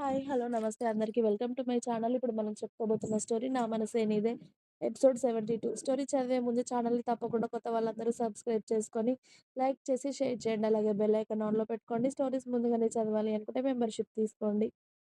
Hi. Hello. నమస్తే అందరికీ welcome to my channel. ఇప్పుడు మనం చెప్పుకోబోతున్న స్టోరీ 'నా మనసే నీదే' ఎపిసోడ్ 72. స్టోరీ చదివే ముందు ఛానల్‌ని తప్పకుండా కొత్త వాళ్ళందరూ సబ్స్క్రైబ్ చేసుకొని, లైక్ చేసి, షేర్ చేయండి. అలాగే బెల్ ఐకాన్ ఆన్‌లో పెట్టుకోండి. స్టోరీస్ ముందుగానే చదవాలి అనుకుంటే మెంబర్‌షిప్ తీసుకోండి.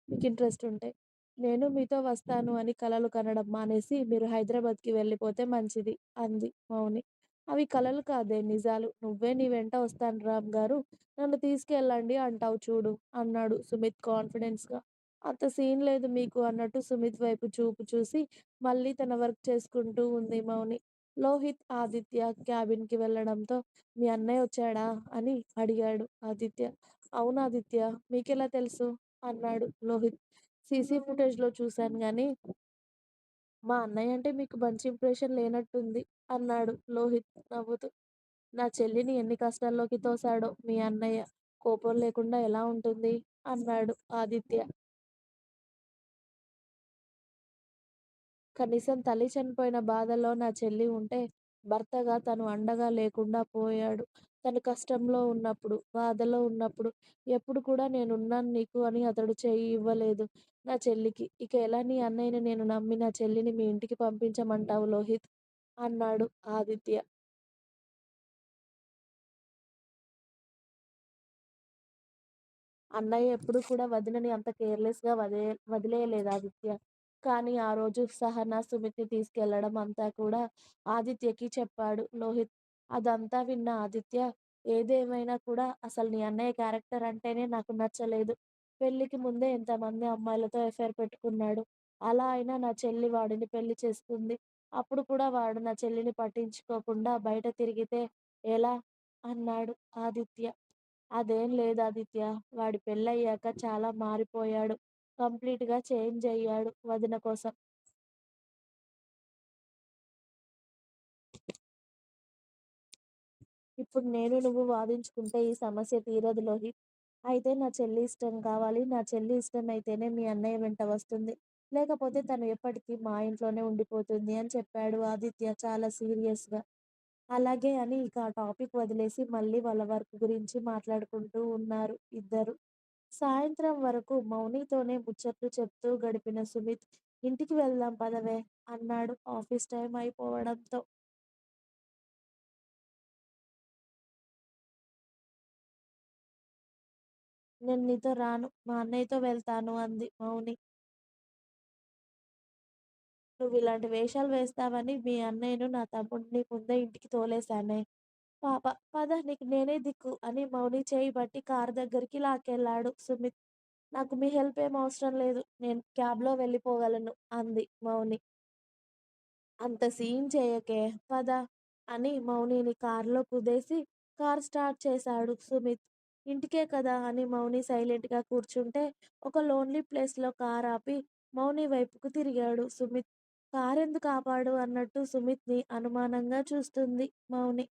మీకు ఇంట్రెస్ట్ ఉంటే. నేను మీతో వస్తాను అని కలలు కనడం మానేసి, మీరు హైదరాబాద్‌కి వెళ్ళిపోతే మంచిది అంది మౌని. అవి కలలు కాదే నిజాలు. నువ్వే నీ వెంట వస్తాను రామ్ గారు నన్ను తీసుకెళ్ళండి అంటావు చూడు అన్నాడు సుమిత్ కాన్ఫిడెన్స్‌గా. అంత సీన్ లేదు మీకు అన్నట్టు సుమిత్ వైపు చూపు చూసి, మళ్ళీ తన వర్క్ చేసుకుంటూ ఉంది మౌని. లోహిత్, ఆదిత్య క్యాబిన్‌కి వెళ్ళడంతో మీ అన్నయ్య వచ్చాడా అని అడిగాడు ఆదిత్య. అవునాదిత్య. మీకెలా తెలుసు? అన్నాడు లోహిత్. సీసీ ఫుటేజ్‌లో చూశాను గానీ మా అన్నయ్యంటే మీకు మంచి ఇంప్రెషన్ లేనట్టుంది అన్నాడు లోహిత్ నవ్వుతూ. నా చెల్లిని ఎన్ని కష్టాల్లోకి తోశాడో మీ అన్నయ్య. కోపం లేకుండా ఎలా ఉంటుంది? అన్నాడు ఆదిత్య. కనీసం తల్లి చనిపోయిన బాధలో నా చెల్లి ఉంటే, భర్తగా తను అండగా లేకుండా పోయాడు. తను కష్టంలో ఉన్నప్పుడు, బాధలో ఉన్నప్పుడు ఎప్పుడు కూడా నేనున్నాను నీకు అని అతడు చెయ్యి ఇవ్వలేదు నా చెల్లికి. ఇక ఎలా నీ అన్నయ్యని నేను నమ్మి నా చెల్లిని మీ ఇంటికి పంపించమంటావు లోహిత్? అన్నాడు ఆదిత్య. అన్నయ్య ఎప్పుడూ కూడా వదినని అంత కేర్‌లెస్‌గా వదే వదిలేయలేదు ఆదిత్య. కానీ ఆ రోజు సహన, సుమిత్‌ని తీసుకెళ్ళడం అంతా కూడా ఆదిత్యకి చెప్పాడు లోహిత్. అదంతా విన్న ఆదిత్య ఏదేమైనా కూడా అసలు నీ అన్నయ్య క్యారెక్టర్ అంటేనే నాకు నచ్చలేదు. పెళ్ళికి ముందే ఎంతమంది అమ్మాయిలతో ఎఫైర్ పెట్టుకున్నాడు. అలా అయినా నా చెల్లి వాడిని పెళ్ళి చేసుకుంది. అప్పుడు కూడా వాడు నా చెల్లిని పట్టించుకోకుండా బయట తిరిగితే ఎలా? అన్నాడు ఆదిత్య. అదేం లేదు ఆదిత్య వాడి పెళ్ళయ్యాక చాలా మారిపోయాడు. కంప్లీట్‌గా చేంజ్ అయ్యాడు వదిన కోసం. ఇప్పుడు నేను నువ్వు వాదించుకుంటే ఈ సమస్య తీరదు లోహిత్. అయితే నా చెల్లి ఇష్టం కావాలి. నా చెల్లి ఇష్టం అయితేనే మీ అన్నయ్య వెంట వస్తుంది. లేకపోతే తను ఎప్పటికీ మా ఇంట్లోనే ఉండిపోతుంది అని చెప్పాడు ఆదిత్య చాలా సీరియస్‌గా. అలాగే అని ఇక ఆ టాపిక్ వదిలేసి మళ్ళీ వాళ్ళ వర్క్ గురించి మాట్లాడుకుంటూ ఉన్నారు ఇద్దరూ. సాయంత్రం వరకు మౌనితోనే ముచ్చట్లు చెప్తూ గడిపిన సుమిత్ ఇంటికి వెళ్దాం పదవే అన్నాడు ఆఫీస్ టైమ్ అయిపోవడంతో. నేను నీతో రాను. మా అన్నయ్యతో వెళ్తాను అంది మౌని. నువ్వు ఇలాంటి వేషాలు వేస్తావని మీ అన్నయ్యను, నా తమ్ముడిని ముందే ఇంటికి తోలేశానే. పాప పద నీకు నేనే దిక్కు అని మౌని చేయి బట్టి కారు దగ్గరికి లాకెళ్ళాడు సుమిత్. నాకు మీ హెల్ప్ ఏం అవసరం లేదు. నేను క్యాబ్‌లో వెళ్ళిపోగలను అంది మౌని. అంత సీన్ చేయకే పద అని మౌనిని కారులో కుదేసి కార్ స్టార్ట్ చేశాడు సుమిత్. ఇంటికే కదా అని మౌని సైలెంట్‌గా కూర్చుంటే ఒక లోన్లీ ప్లేస్‌లో కార్ ఆపి మౌని వైపుకు తిరిగాడు సుమిత్. కారెందుకు ఆపాడు అన్నట్టు సుమిత్‌ని అనుమానంగా చూస్తుంది మౌని.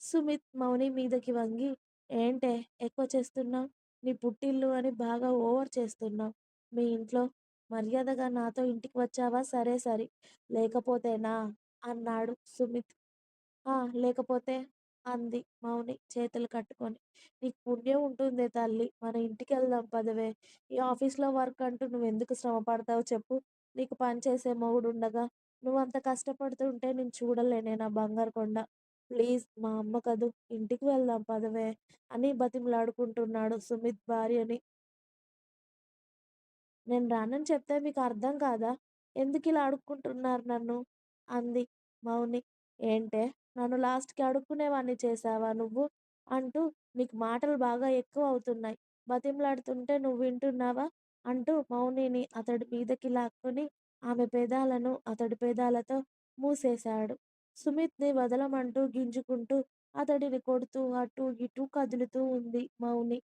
సుమిత్ మౌని మీదకి వంగి ఏంటే ఎక్కువ చేస్తున్నావు నీ పుట్టిల్లు అని బాగా ఓవర్ చేస్తున్నావు మీ ఇంట్లో మర్యాదగా నాతో ఇంటికి వచ్చావా సరే సరే లేకపోతేనా? అన్నాడు సుమిత్. ఆ! లేకపోతే? అంది మౌని చేతులు కట్టుకొని. నీకు పుణ్యం ఉంటుందే తల్లీ! మన ఇంటికెళ్దాం పదవే! ఈ ఆఫీస్‌లో వర్క్ అంటూ నువ్వెందుకు శ్రమ పడతావు చెప్పు? నీకు పని చేసే మొగుడుండగా నువ్వంత కష్టపడుతుంటే నేను చూడలేనే నా బంగారు కొండ. ప్లీజ్ మా అమ్మ కదూ! ఇంటికి వెళ్దాం పదవే! అని బతిమిలాడుకుంటున్నాడు సుమిత్ భార్యని. నేను రానని చెప్తే మీకు అర్థం కాదా? ఎందుకిలా అడుక్కుంటున్నారు నన్ను? అంది మౌని. ఏంటే నన్ను లాస్ట్‌కి అడుక్కునేవాడిని చేశావా నువ్వు? అంటూ నీకు మాటలు బాగా ఎక్కువ అవుతున్నాయి. బతిమలాడుతుంటే నువ్వు వింటున్నావా? అంటూ మౌనిని అతడి మీదకి లాక్కొని ఆమె పెదాలను అతడి పేదాలతో మూసేశాడు. సుమిత్‌ని వదలమంటూ గింజుకుంటూ అతడిని కొడుతూ అటు ఇటు కదులుతూ ఉంది మౌని.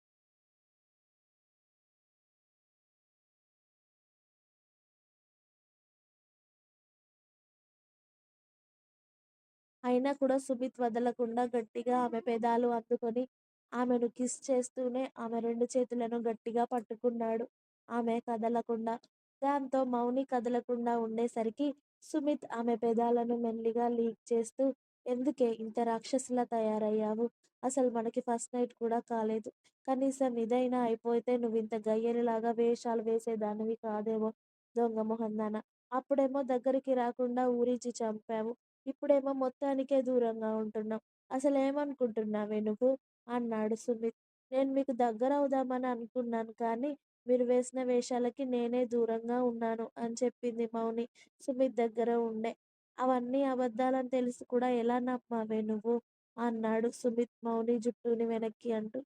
అయినా కూడా సుమిత్ వదలకుండా గట్టిగా ఆమె పెదాలు అందుకొని ఆమెను కిస్ చేస్తూనే ఆమె రెండు చేతులను గట్టిగా పట్టుకున్నాడు. ఆమె కదలకుండా. దాంతో మౌని కదలకుండా ఉండేసరికి సుమిత్ ఆమె పెదాలను మెల్లిగా లీక్ చేస్తూ ఎందుకే ఇంత రాక్షసులా తయారయ్యావు? అసలు మనకి ఫస్ట్ నైట్ కూడా కాలేదు. కనీసం ఇదైనా అయిపోతే నువ్వు ఇంత గయ్యెలిలాగా వేషాలు వేసేదానివి కాదేమో దొంగ మొహందాన. అప్పుడేమో దగ్గరికి రాకుండా ఊరించి చంపావు. ఇప్పుడేమో మొత్తానికే దూరంగా ఉంటున్నావు. అసలేమనుకుంటున్నావే నువ్వు? అన్నాడు సుమిత్. నేను మీకు దగ్గర అవుదామని అనుకున్నాను కానీ మీరు వేసిన వేషాలకి నేనే దూరంగా ఉన్నాను అని చెప్పింది మౌని సుమిత్ దగ్గర ఉండే. అవన్నీ అబద్ధాలని తెలిసి కూడా ఎలా నమ్మావే నువ్వు? అన్నాడు సుమిత్ మౌని జుట్టుని వెనక్కి అంటూ.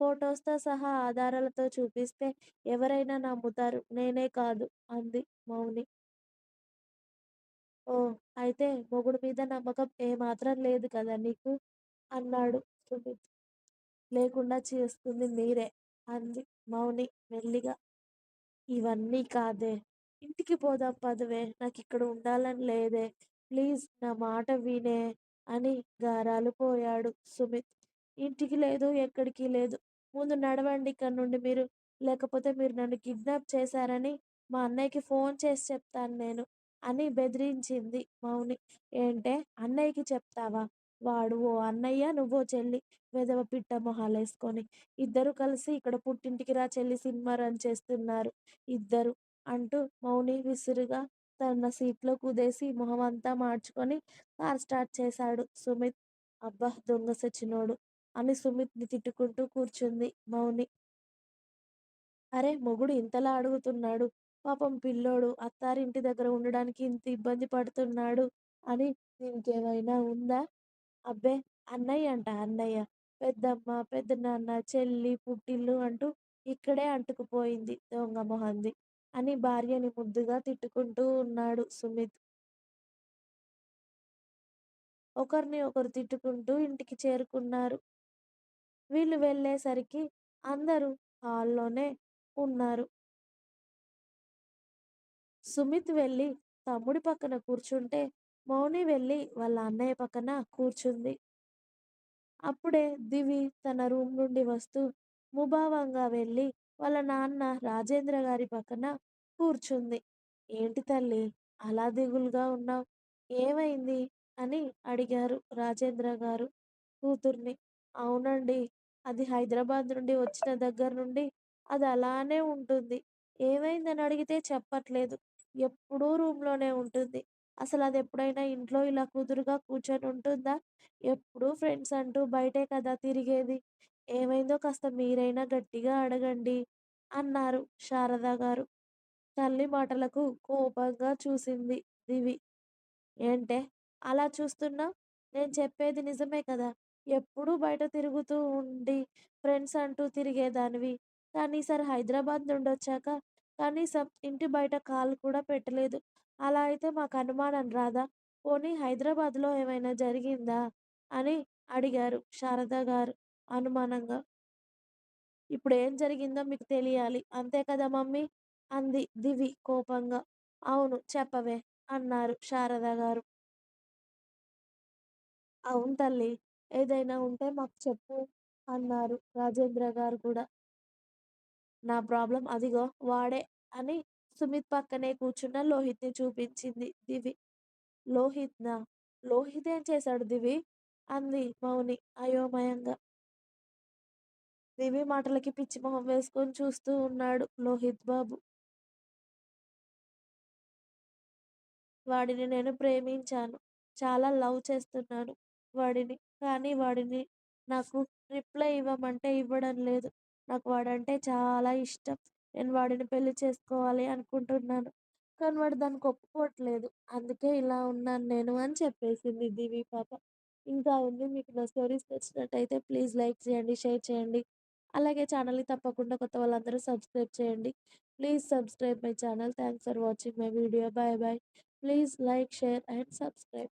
ఫోటోస్తో సహా ఆధారాలతో చూపిస్తే ఎవరైనా నమ్ముతారు. నేనే కాదు అంది మౌని. ఓహ్! అయితే మొగుడు మీద నమ్మకం ఏమాత్రం లేదు కదా నీకు? అన్నాడు సుమిత్. లేకుండా చేస్తుంది మీరే అంది మౌని మెల్లిగా. ఇవన్నీ కాదే. ఇంటికి పోదాం పదవే నాకిక్కడ ఉండాలని లేదే. ప్లీజ్ నా మాట వినే అని గారాలు పోయాడు సుమిత్. ఇంటికి లేదు ఎక్కడికి లేదు. ముందు నడవండి ఇక్కడ నుండి మీరు. లేకపోతే మీరు నన్ను కిడ్నాప్ చేశారని మా అన్నయ్యకి ఫోన్ చేసి చెప్తాను నేను అని బెదిరించింది మౌని. ఏంటే అన్నయ్యకి చెప్తావా? వాడు ఓ అన్నయ్య నువ్వో చెల్లి వెదవ పిట్ట మొహాలేసుకొని. ఇద్దరు కలిసి ఇక్కడ పుట్టింటికి రా చెల్లి సినిమా రన్ చేస్తున్నారు ఇద్దరు అంటూ మౌని విసురుగా తన సీట్లో కుదేసి మొహం అంతా మార్చుకొని కార్ స్టార్ట్ చేశాడు సుమిత్. అబ్బా దొంగ సచ్చినోడు అని సుమిత్ని తిట్టుకుంటూ కూర్చుంది మౌని. అరే మొగుడు ఇంతలా అడుగుతున్నాడు. పాపం పిల్లోడు అత్తారింటి దగ్గర ఉండడానికి ఇంత ఇబ్బంది పడుతున్నాడు అని దీనికేమైనా ఉందా? అబ్బే అన్నయ్య అంట అన్నయ్య. పెద్దమ్మ, పెద్దనాన్న చెల్లి, పుట్టిల్లు అంటూ ఇక్కడే అంటుకుపోయింది దొంగ మొహంది అని భార్యని ముద్దుగా తిట్టుకుంటూ ఉన్నాడు సుమిత్. ఒకరిని ఒకరు తిట్టుకుంటూ ఇంటికి చేరుకున్నారు. వీళ్ళు వెళ్ళేసరికి అందరూ హాల్లోనే ఉన్నారు. సుమిత్ వెళ్ళి తమ్ముడి పక్కన కూర్చుంటే మౌని వెళ్ళి వాళ్ళ అన్నయ్య పక్కన కూర్చుంది. అప్పుడే దివి తన రూమ్ నుండి వస్తూ ముభావంగా వెళ్ళి వాళ్ళ నాన్న రాజేంద్ర గారి పక్కన కూర్చుంది. ఏంటి తల్లి అలా దిగులుగా ఉన్నావు ఏమైంది? అని అడిగారు రాజేంద్ర గారు కూతుర్ని. అవునండి అది హైదరాబాద్ నుండి వచ్చిన దగ్గర నుండి అది అలానే ఉంటుంది. ఏమైందని అడిగితే చెప్పట్లేదు. ఎప్పుడూ రూమ్లోనే ఉంటుంది. అసలు అది ఎప్పుడైనా ఇంట్లో ఇలా కుదురుగా కూర్చొని ఉంటుందా? ఎప్పుడూ ఫ్రెండ్స్ అంటూ బయటే కదా తిరిగేది. ఏమైందో కాస్త మీరైనా గట్టిగా అడగండి అన్నారు శారదగారు. తల్లి మాటలకు కోపంగా చూసింది దివి. ఏంటే అలా చూస్తున్నావ్? నేను చెప్పేది నిజమే కదా! ఎప్పుడూ బయట తిరుగుతూ ఉండి ఫ్రెండ్స్ అంటూ తిరిగేదానివి. కానీ ఈసారి హైదరాబాద్ నుండొచ్చాక కనీసం ఇంటి బయట కాలు కూడా పెట్టలేదు. అలా అయితే మాకు అనుమానం రాదా? పోనీ హైదరాబాద్లో ఏమైనా జరిగిందా? అని అడిగారు శారదగారు అనుమానంగా. ఇప్పుడు ఏం జరిగిందో మీకు తెలియాలి. అంతే కదా మమ్మీ? అంది దివి కోపంగా. అవును చెప్పవే అన్నారు శారదగారు. అవును తల్లి ఏదైనా ఉంటే మాకు చెప్పు అన్నారు రాజేంద్ర గారు కూడా. నా ప్రాబ్లం అదిగో వాడే అని సుమిత్ పక్కనే కూర్చున్న లోహిత్‌ని చూపించింది దివి. లోహిత్‌నా? లోహిత్ ఏం చేశాడు దివి? అంది మౌని అయోమయంగా. దివి మాటలకి పిచ్చి మొహం వేసుకొని చూస్తూ ఉన్నాడు లోహిత్ బాబు. వాడిని నేను ప్రేమించాను. చాలా లవ్ చేస్తున్నాను వాడిని. కానీ వాడిని నాకు రిప్లై ఇవ్వమంటే ఇవ్వడం లేదు. నాకు వాడంటే చాలా ఇష్టం. నేను వాడిని పెళ్ళి చేసుకోవాలి అనుకుంటున్నాను. కానీ వాడు దానికి ఒప్పుకోవట్లేదు. అందుకే ఇలా ఉన్నాను నేను అని చెప్పేసింది దివి పాప. ఇంకా ఉంది. మీకు నా స్టోరీస్ నచ్చినట్టయితే ప్లీజ్ లైక్ చేయండి, షేర్ చేయండి. అలాగే ఛానల్‌ని తప్పకుండా కొత్త వాళ్ళందరూ సబ్స్క్రైబ్ చేయండి. Please subscribe my channel. Thanks for watching my video. Bye bye please like, share and subscribe.